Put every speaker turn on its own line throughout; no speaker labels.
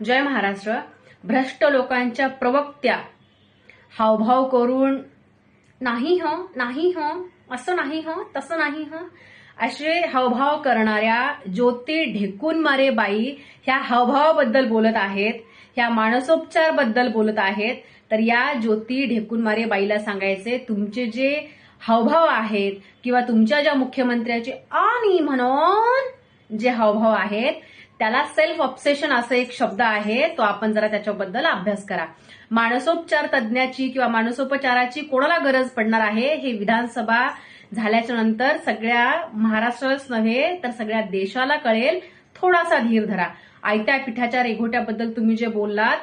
जय महाराष्ट्र. भ्रष्ट लोकांच्या प्रवक्त्या. हावभाव करून नाही ह नाही ह असं नाही ह तसं नाही ह असे हावभाव करणाऱ्या ज्योती ढेकून मारे बाई ह्या हावभावाबद्दल बोलत आहेत ह्या मानसोपचारबद्दल बोलत आहेत. तर या ज्योती ढेकून मारे बाईला सांगायचे तुमचे जे हावभाव आहेत किंवा तुमच्या ज्या मुख्यमंत्र्याचे आणि म्हणून जे हावभाव आहेत त्याला सेल्फ ऑब्सेशन असं एक शब्द आहे तो आपण जरा त्याच्याबद्दल अभ्यास करा. मानसोपचार तज्ज्ञाची किंवा मानसोपचाराची कोणाला गरज पडणार आहे हे विधानसभा झाल्याच्यानंतर सगळ्या महाराष्ट्रालाच नव्हे तर सगळ्या देशाला कळेल. थोडासा धीर धरा. आयत्या पिठाच्या रेघोट्याबद्दल तुम्ही जे बोललात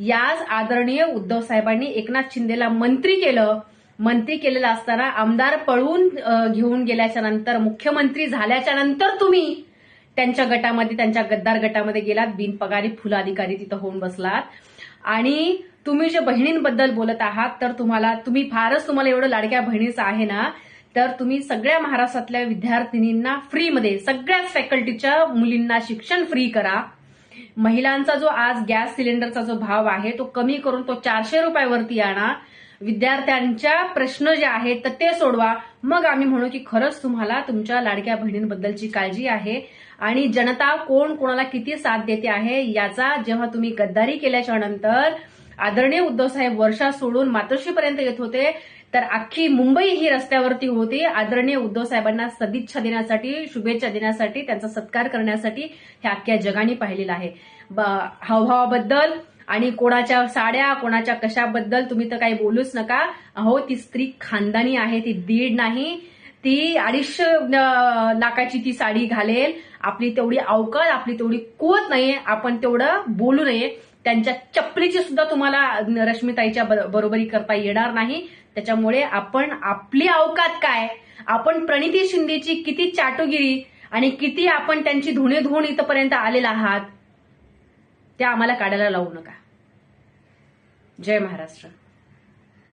याच आदरणीय उद्धव साहेबांनी एकनाथ शिंदेला मंत्री केलं. मंत्री केलेलं असताना आमदार पळून घेऊन गेल्याच्यानंतर मुख्यमंत्री झाल्याच्यानंतर तुम्ही त्यांच्या गटामध्ये त्यांच्या गद्दार गटामध्ये गेलात. बिनपगारी फुल अधिकारी तिथं होऊन बसलात. आणि तुम्ही जे बहिणींबद्दल बोलत आहात तर तुम्हाला तुम्ही फारच तुम्हाला एवढं लाडक्या बहिणीचं आहे ना तर तुम्ही सगळ्या महाराष्ट्रातल्या विद्यार्थिनींना फ्रीमध्ये सगळ्याच फॅकल्टीच्या मुलींना शिक्षण फ्री करा. महिलांचा जो आज गॅस सिलेंडरचा जो भाव आहे तो कमी करून तो चारशे रुपयावरती आणा. विद्यार्थ्यांच्या प्रश्न जे आहेत तर ते सोडवा. मग आम्ही म्हणू की खरंच तुम्हाला तुमच्या लाडक्या बहिणींबद्दलची काळजी आहे. आणि जनता कोण कोणाला किती साथ देते आहे याचा जेव्हा तुम्ही गद्दारी केल्याच्यानंतर आदरणीय उद्धव साहेब वर्षा सोडून मातोश्रीपर्यंत येत होते. तर अख्खी मुंबई ही रस्त्यावरती होती. आदरणीय उद्धव साहेबांना सदिच्छा देण्यासाठी शुभेच्छा देण्यासाठी त्यांचा सत्कार करण्यासाठी हे अख्ख्या जगाने पाहिलेलं आहे. ब- हावभावाबद्दल आणि कोणाच्या साड्या कोणाच्या कशाबद्दल तुम्ही तर काही बोलूच नका. अहो ती स्त्री खानदानी आहे ती दीड नाही. ती अडीचशे लाखाची ती साडी घालेल. आपली तेवढी अवकाळ आपली तेवढी कुवत नाहीये. आपण तेवढं बोलू नये. त्यांच्या चपलीची सुद्धा तुम्हाला रश्मिताईच्या ब- बरोबरी करता येणार नाही. त्याच्यामुळे आपण आपली अवकात काय? आपण प्रणिती शिंदेची किती चाटुगिरी आणि किती आपण त्यांची धुणे धुवून इथपर्यंत आलेला आहात त्या आम्हाला काढायला लावू नका. जय महाराष्ट्र.